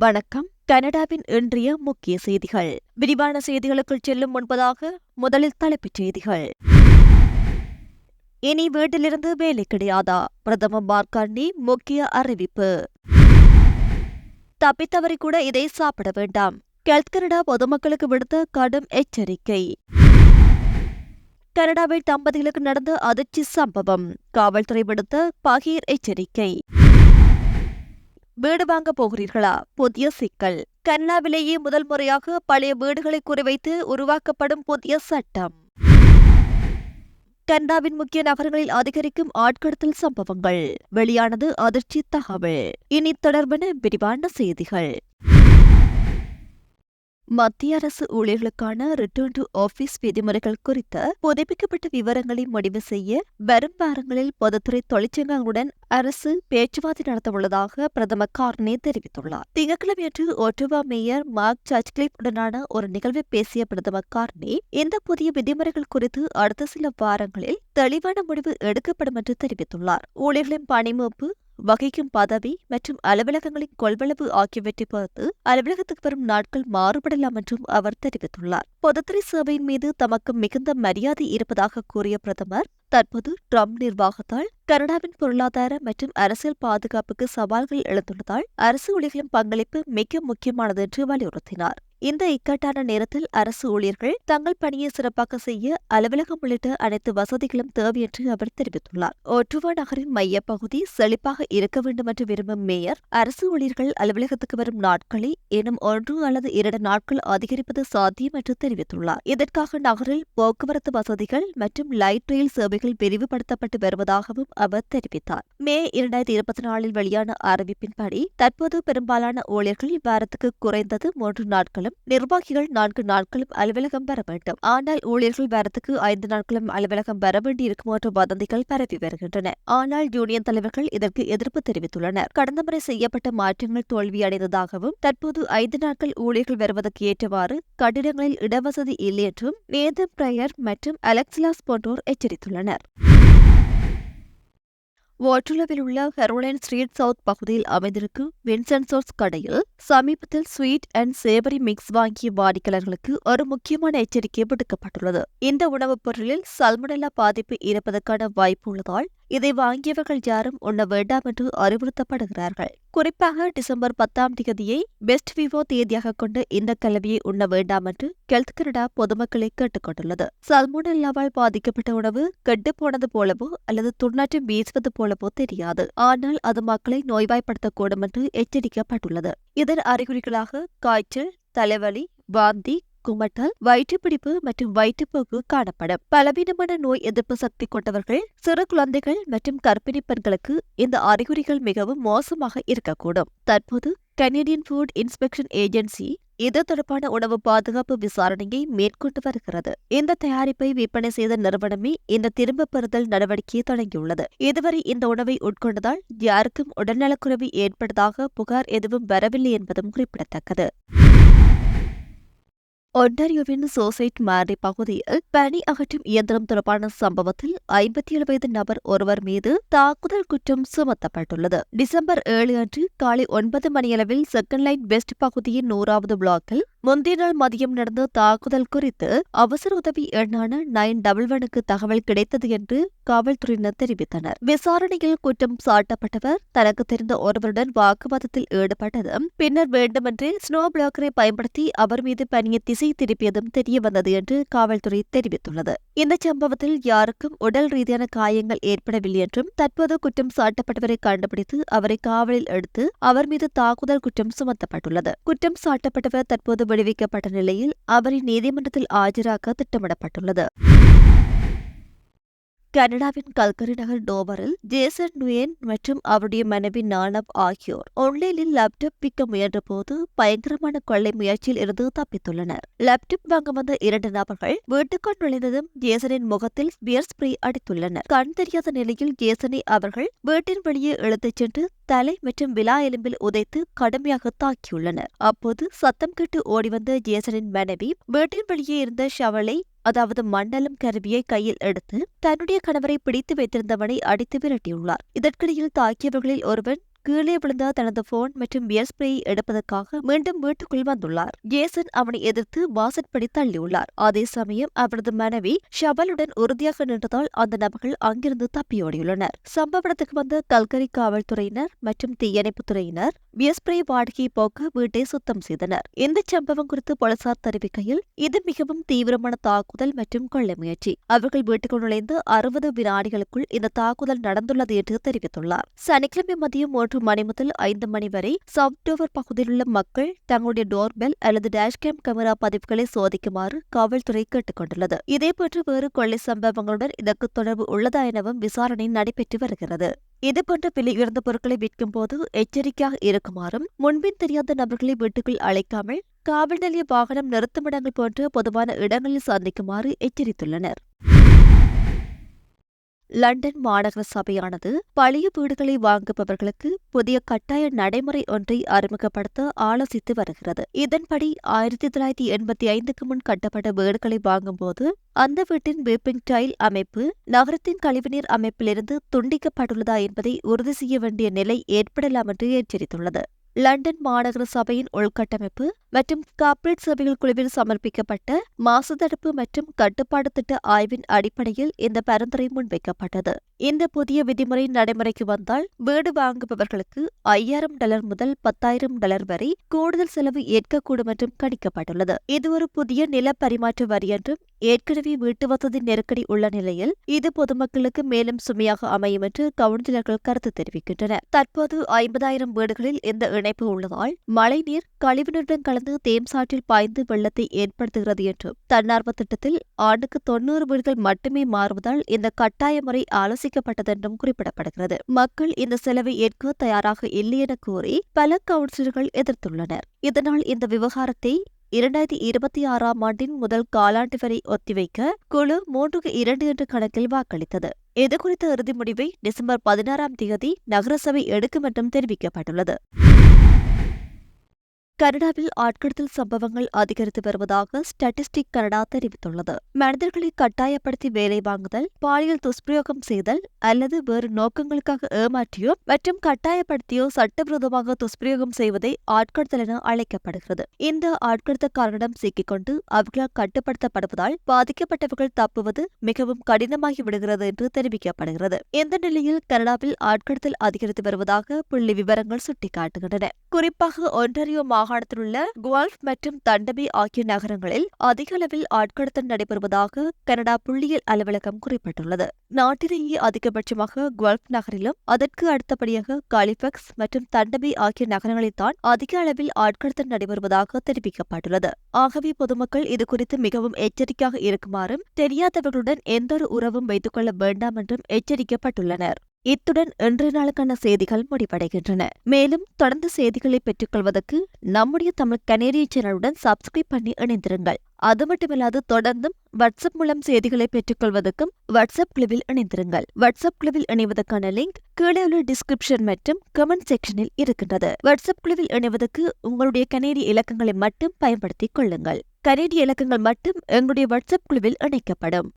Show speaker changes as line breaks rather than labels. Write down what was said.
வணக்கம். கனடாவின் இன்றைய முக்கிய செய்திகள். விரிவான செய்திகளுக்குள் செல்லும் முன்பதாக முதலில் தலைப்புச் செய்திகள். இனி வீட்டிலிருந்து வேலை கிடையாதா? பிரதமர் மார்காண்டி முக்கிய அறிவிப்பு. தப்பித்தவரை கூட இதை சாப்பிட வேண்டாம். கெல்த் கனடா பொதுமக்களுக்கு விடுத்த கடும் எச்சரிக்கை. கனடாவில் தம்பதிகளுக்கு நடந்த அதிர்ச்சி சம்பவம். காவல்துறை விடுத்த பகீர் எச்சரிக்கை. வீடு வாங்க போகிறீர்களா? புதிய சிக்கல். கனடாவிலேயே முதல் முறையாக பழைய வீடுகளை குறிவைத்து உருவாக்கப்படும் புதிய சட்டம். கனடாவின் முக்கிய நகரங்களில் அதிகரிக்கும் ஆட்கடத்தல் சம்பவங்கள். வெளியானது அதிர்ச்சி தகவல். இனி தொடர்பான விரிவான செய்திகள். மத்திய அரசு ஊழியர்களுக்கான ரிட்டர்ன் டு ஆபீஸ் விதிமுறைகள் குறித்த புதுப்பிக்கப்பட்ட விவரங்களை முடிவு செய்ய வரும் வாரங்களில் பொதுத்துறை தொழிற்சங்கங்களுடன் அரசு பேச்சுவார்த்தை நடத்தவுள்ளதாக பிரதமர் கார்னே தெரிவித்துள்ளார். திங்கட்கிழமையன்று ஒட்டுவா மேயர் மார்க் சர்ச்கிளிப் உடனான ஒரு நிகழ்வில் பேசிய பிரதமர் கார்னே இந்த புதிய விதிமுறைகள் குறித்து அடுத்த சில வாரங்களில் தெளிவான முடிவு எடுக்கப்படும் என்று தெரிவித்துள்ளார். ஊழியர்களின் பணிமூப்பு வகிக்கும் பதவி மற்றும் அலுவலகங்களின் கொள்வளவு ஆகியவற்றை பொறுத்து அலுவலகத்துக்கு வரும் நாட்கள் மாறுபடலாம் என்றும் அவர் தெரிவித்துள்ளார். பொதுத்துறை சேவையின் மீது தமக்கு மிகுந்த மரியாதை இருப்பதாக கூறிய பிரதமர் தற்போது ட்ரம்ப் நிர்வாகத்தால் கனடாவின் பொருளாதார மற்றும் அரசியல் பாதுகாப்புக்கு சவால்கள் எழுந்துள்ளதால் அரசு ஊழியர்களின் பங்களிப்பு மிக முக்கியமானது என்று வலியுறுத்தினார். இந்த இக்கட்டான நேரத்தில் அரசு ஊழியர்கள் தங்கள் பணியை சிறப்பாக செய்ய அலுவலகம் உள்ளிட்ட அனைத்து வசதிகளும் தேவை என்று அவர் தெரிவித்துள்ளார். ஒட்டுவா நகரின் மையப்பகுதி செழிப்பாக இருக்க வேண்டும் என்று விரும்பும் மேயர் அரசு ஊழியர்கள் அலுவலகத்துக்கு வரும் நாட்களை இன்னும் ஒன்று அல்லது இரண்டு நாட்கள் அதிகரிப்பது சாத்தியம் என்று தெரிவித்துள்ளார். இதற்காக நகரில் போக்குவரத்து வசதிகள் மற்றும் லைட் ரயில் சேவைகள் விரிவுபடுத்தப்பட்டு வருவதாகவும் அவர் தெரிவித்தார். மே இரண்டாயிரத்தி இருபத்தி நாலில் வெளியான அறிவிப்பின்படி தற்போது பெரும்பாலான ஊழியர்கள் வாரத்துக்கு குறைந்தது மூன்று நாட்களும் நிர்வாகிகள் நான்கு நாட்களும் அலுவலகம் வர வேண்டும். ஆனால் ஊழியர்கள் வாரத்துக்கு ஐந்து நாட்களும் அலுவலகம் வர வேண்டியிருக்கும் என்ற வதந்திகள் பரவி வருகின்றன. ஆனால் யூனியன் தலைவர்கள் இதற்கு எதிர்ப்பு தெரிவித்துள்ளனர். கடந்த முறை செய்யப்பட்ட மாற்றங்கள் தோல்வியடைந்ததாகவும் தற்போது ஐந்து நாட்கள் ஊழியர்கள் வருவதற்கு ஏற்றவாறு கட்டிடங்களில் இடவசதி இல்லை என்றும் நேதம் பிரயர் மற்றும் அலெக்சிலாஸ் போன்றோர் எச்சரித்துள்ளனர். வாட்டுலவில் உள்ள ஹெரோலைன் ஸ்ட்ரீட் சவுத் பகுதியில் அமைந்திருக்கும் வின்சென்சோர்ஸ் கடையில் சமீபத்தில் ஸ்வீட் அண்ட் சேவரி மிக்ஸ் வாங்கிய வாடிக்கையாளர்களுக்கு ஒரு முக்கியமான எச்சரிக்கை விடுக்கப்பட்டுள்ளது. இந்த உணவுப் பொருளில் சல்மனெல்லா பாதிப்பு இருப்பதற்கான வாய்ப்பு உள்ளதால் இதை வாங்கியவர்கள் யாரும் உண்ண வேண்டாம் என்று அறிவுறுத்தப்படுகிறார்கள். குறிப்பாக டிசம்பர் பத்தாம் தேதியை பெஸ்ட் விவோ தேதியாக கொண்டு இந்த கலவையை உண்ண வேண்டாம் என்று கெல்த் கனடா பொதுமக்களை கேட்டுக்கொண்டுள்ளது சல்மோனெல்லாவால் பாதிக்கப்பட்ட உணவு கெட்டு போனது போலவோ அல்லது துர்நாற்றம் வீசுவது போலவோ தெரியாது. ஆனால் அது மக்களை நோய்வாய்ப்படுத்தக்கூடும் என்று எச்சரிக்கப்பட்டுள்ளது. இதன் அறிகுறிகளாக காய்ச்சல் தலைவலி வாந்தி குமட்டல் வயிற்றுப்பிடிப்பு மற்றும் வயிற்றுப்போக்கு காணப்படும். பலவீனமான நோய் எதிர்ப்பு சக்தி கொண்டவர்கள் சிறு குழந்தைகள் மற்றும் கர்ப்பிணி பெண்களுக்கு இந்த அறிகுறிகள் மிகவும் மோசமாக இருக்கக்கூடும். தற்போது கனேடியன் ஃபுட் இன்ஸ்பெக்ஷன் ஏஜென்சி இது தொடர்பான உணவு பாதுகாப்பு விசாரணையை மேற்கொண்டு வருகிறது. இந்த தயாரிப்பை விற்பனை செய்த நிறுவனமே இந்த திரும்பப் பெறுதல் நடவடிக்கையை தொடங்கியுள்ளது. இதுவரை இந்த உணவை உட்கொண்டதால் யாருக்கும் உடல்நலக்குறைவு ஏற்பட்டதாக புகார் எதுவும் வரவில்லை என்பதும் குறிப்பிடத்தக்கது. ஒன்டாரியோவின் சோசைட் மாரி பகுதியில் பனி அகற்றும் இயந்திரம் தொடர்பான சம்பவத்தில் ஐம்பத்தி ஏழு வயது நபர் ஒருவர் மீது தாக்குதல் குற்றம் சுமத்தப்பட்டுள்ளது டிசம்பர் ஏழு அன்று காலை ஒன்பது மணியளவில் செகண்ட் லைன் வெஸ்ட் பகுதியின் நூறாவது பிளாக்கில் முந்தைய நாள் மதியம் நடந்த தாக்குதல் குறித்து அவசர உதவி எண்ணான நைன் டபுள் ஒனுக்கு தகவல் கிடைத்தது என்று காவல்துறையினர் தெரிவித்தனர். விசாரணையில் குற்றம் சாட்டப்பட்டவர் தனக்கு தெரிந்த ஒருவருடன் வாக்குவாதத்தில் ஈடுபட்டதும் பின்னர் வேண்டுமென்றே ஸ்னோ பிளாக்கரை பயன்படுத்தி அவர் மீது பணியை திசை திருப்பியதும் தெரியவந்தது என்று காவல்துறை தெரிவித்துள்ளது. இந்த சம்பவத்தில் யாருக்கும் உடல் ரீதியான காயங்கள் ஏற்படவில்லை என்றும் தற்போது குற்றம் சாட்டப்பட்டவரை கண்டுபிடித்து அவரை காவலில் எடுத்து அவர் மீது தாக்குதல் குற்றம் சுமத்தப்பட்டுள்ளது. குற்றம் சாட்டப்பட்டவர் தற்போது விடுவிக்கப்பட்ட நிலையில் அவரை நீதிமன்றத்தில் ஆஜராக திட்டமிடப்பட்டுள்ளது. கனடாவின் கல்கரி நகர் டோவரில் ஜேசன் நுயன் மற்றும் அவருடைய மனைவி நானப் ஆகியோர் ஆன்லைனில் லேப்டாப் விற்க முயன்றபோது பயங்கரமான கொள்ளை முயற்சியில் இருந்து தப்பித்துள்ளனர். லேப்டாப் வாங்க வந்த இரண்டு நபர்கள் வீட்டுக்குள் நுழைந்ததும் ஜேசனின் முகத்தில் பியர் ஸ்ப்ரே அடித்துள்ளனர். கண் தெரியாத நிலையில் ஜேசனை அவர்கள் வீட்டின் வெளியே இழுத்துச் சென்று தலை மற்றும் விலா எலும்பில் உதைத்து கடுமையாக தாக்கியுள்ளனர். அப்போது சத்தம் கேட்டு ஓடிவந்த ஜேசனின் மனைவி வீட்டின் வெளியே இருந்த ஷவலை அதாவது மண்டலம் கருவியை கையில் எடுத்து தன்னுடைய கணவரை பிடித்து வைத்திருந்தவனை அடித்து விரட்டியுள்ளார். இதற்கிடையில் தாக்கியவர்களில் ஒருவன் கீழே விழுந்த தனது போன் மற்றும் பியர் எடுப்பதற்காக மீண்டும் வீட்டுக்குள் வந்துள்ளார். ஜேசன் அவனை எதிர்த்து வாசற்படி தள்ளியுள்ளார். அதே சமயம் அவரது மனைவி ஷபலுடன் உறுதியாக நின்றதால் அந்த நபர்கள் அங்கிருந்து தப்பியோடியுள்ளனர். சம்பவ இடத்துக்கு வந்த கல்கரி காவல்துறையினர் மற்றும் தீயணைப்பு துறையினர் பியஸ்பிரே வாடகையை போக்க வீட்டை சுத்தம் செய்தனர். இந்த சம்பவம் குறித்து போலீசார் தெரிவிக்கையில் இது மிகவும் தீவிரமான தாக்குதல் மற்றும் கொள்ளை முயற்சி. அவர்கள் வீட்டுக்குள் நுழைந்து அறுபது வினாடிகளுக்குள் இந்த தாக்குதல் நடந்துள்ளது என்று தெரிவித்துள்ளார். சனிக்கிழமை மதியம் மூன்று மணி முதல் ஐந்து மணி வரை சவுத் டோவர் பகுதியில் உள்ள மக்கள் தங்களுடைய டோர்பெல் அல்லது டேஷ்கேம் கேமரா பதிவுகளை சோதிக்குமாறு காவல்துறை கேட்டுக் கொண்டுள்ளது இதேபோன்று வேறு கொள்ளை சம்பவங்களுடன் இதற்கு தொடர்பு உள்ளதா எனவும் விசாரணை நடைபெற்று வருகிறது. இதுபோன்ற விலை உயர்ந்த பொருட்களை விற்கும் போது எச்சரிக்கையாக இருக்குமாறும் முன்பின் தெரியாத நபர்களை வீட்டுக்குள் அழைக்காமல் காவல் நிலைய வாகனம் நிறுத்துமிடங்கள் போன்ற பொதுவான இடங்களில் சந்திக்குமாறு எச்சரித்துள்ளனர். லண்டன் மாநகர சபையானது பழைய வீடுகளை வாங்குபவர்களுக்கு புதிய கட்டாய நடைமுறை ஒன்றை அறிமுகப்படுத்த ஆலோசித்து வருகிறது. இதன்படி ஆயிரத்தி தொள்ளாயிரத்தி எண்பத்தி ஐந்துக்கு முன் கட்டப்பட்ட வீடுகளை வாங்கும்போது அந்த வீட்டின் வீப்பிங் டைல் அமைப்பு நகரத்தின் கழிவுநீர் அமைப்பிலிருந்து துண்டிக்கப்பட்டுள்ளதா என்பதை உறுதி செய்ய வேண்டிய நிலை ஏற்படலாம் என்று எச்சரித்துள்ளது. லண்டன் மாநகர சபையின் உள்கட்டமைப்பு மற்றும் கார்ப்பரேட் சபைகள் குழுவில் சமர்ப்பிக்கப்பட்ட மாசுதடுப்பு மற்றும் கட்டுப்பாடு திட்ட ஆய்வின் அடிப்படையில் இந்த பரிந்துரை முன்வைக்கப்பட்டது. இந்த புதிய விதிமுறை நடைமுறைக்கு வந்தால் வீடு வாங்குபவர்களுக்கு ஐயாயிரம் டாலர் முதல் பத்தாயிரம் டாலர் வரை கூடுதல் செலவு ஏற்கக்கூடும் என்றும் கணிக்கப்பட்டுள்ளது. இது ஒரு புதிய நில பரிமாற்ற வரி என்றும் ஏற்கனவே வீட்டு வசதி நெருக்கடி உள்ள நிலையில் இது பொதுமக்களுக்கு மேலும் சுமையாக அமையும் என்று கவுன்சிலர்கள் கருத்து தெரிவிக்கின்றனர். தற்போது ஐம்பதாயிரம் வீடுகளில் இந்த இணைப்பு உள்ளதால் மழைநீர் கழிவுநீருடன் கலந்து தேம்சாற்றில் பாய்ந்து வெள்ளத்தை ஏற்படுத்துகிறது என்றும் தன்னார்வ திட்டத்தில் ஆண்டுக்கு தொன்னூறு வீடுகள் மட்டுமே மாறுவதால் இந்த கட்டாய முறை ஆலோசிக்கப்பட்டதென்றும் குறிப்பிடப்படுகிறது. மக்கள் இந்த செலவை ஏற்க தயாராக இல்லை என கூறி பல கவுன்சிலர்கள் எதிர்த்துள்ளனர். இதனால் இந்த விவகாரத்தை இரண்டாயிரத்தி இருபத்தி ஆறாம் ஆண்டின் முதல் காலாண்டு வரை ஒத்திவைக்க குழு மூன்றுக்கு இரண்டு என்ற கணக்கில் வாக்களித்தது. இதுகுறித்த இறுதி முடிவை டிசம்பர் பதினாறாம் தேதி நகரசபை எடுக்கும் என்றும் தெரிவிக்கப்பட்டுள்ளது. கனடாவில் ஆட்கடத்தல் சம்பவங்கள் அதிகரித்து வருவதாக ஸ்டாட்டிஸ்டிக் கனடா தெரிவித்துள்ளது. மனிதர்களை கட்டாயப்படுத்தி வேலை வாங்குதல் பாலியல் துஷ்பிரயோகம் செய்தல் அல்லது வேறு நோக்கங்களுக்காக ஏமாற்றியோ மற்றும் கட்டாயப்படுத்தியோ சட்டவிரோதமாக துஷ்பிரயோகம் செய்வதை ஆட்கடத்தல் என அழைக்கப்படுகிறது. இந்த ஆட்கடத்தக்காரனிடம் சிக்கிக்கொண்டு அவர்களால் கட்டுப்படுத்தப்படுவதால் பாதிக்கப்பட்டவர்கள் தப்புவது மிகவும் கடினமாகி விடுகிறது என்று தெரிவிக்கப்படுகிறது. இந்த நிலையில் கனடாவில் ஆட்கடத்தல் அதிகரித்து வருவதாக புள்ளி விவரங்கள் சுட்டிக்காட்டுகின்றன. குறிப்பாக ஒன்றாரியோ மாகாணத்தில் உள்ள குவால்ஃப் மற்றும் தண்டபி ஆகிய நகரங்களில் அதிக அளவில் ஆட்கடத்தல் நடைபெறுவதாக கனடா புள்ளியியல் அலுவலகம் குறிப்பிட்டுள்ளது. நாட்டிலேயே அதிகபட்சமாக குவால்ஃப் நகரிலும் அதற்கு அடுத்தபடியாக காலிபெக்ஸ் மற்றும் தண்டபி ஆகிய நகரங்களில்தான் அதிக அளவில் ஆட்கடத்தல் நடைபெறுவதாக தெரிவிக்கப்பட்டுள்ளது. ஆகவே பொதுமக்கள் இது குறித்து மிகவும் எச்சரிக்கையாக இருக்குமாறும் தெரியாதவர்களுடன் எந்தொரு உறவும் வைத்துக் கொள்ள வேண்டாம் என்றும் எச்சரிக்கப்பட்டுள்ளனர். இத்துடன் இன்றைய நாளுக்கான செய்திகள் முடிவடைகின்றன. மேலும் தொடர்ந்து செய்திகளை பெற்றுக்கொள்வதற்கு நம்முடைய தமிழ் கனேடிய சேனலுடன் சப்ஸ்கிரைப் பண்ணி இணைந்திருங்கள். அது மட்டுமில்லாது தொடர்ந்தும் வாட்ஸ்அப் மூலம் செய்திகளை பெற்றுக்கொள்வதற்கும் வாட்ஸ்அப் குழுவில் இணைந்திருங்கள். வாட்ஸ்அப் குழுவில் இணைவதற்கான லிங்க் கீழே உள்ள டிஸ்கிரிப்ஷன் மற்றும் கமெண்ட் செக்ஷனில் இருக்கின்றது. வாட்ஸ்அப் குழுவில் இணைவதற்கு உங்களுடைய கனேடிய இலக்கங்களை மட்டும் பயன்படுத்திக் கொள்ளுங்கள். கனேடிய இலக்கங்கள் மட்டும் எங்களுடைய வாட்ஸ்அப் குழுவில் இணைக்கப்படும்.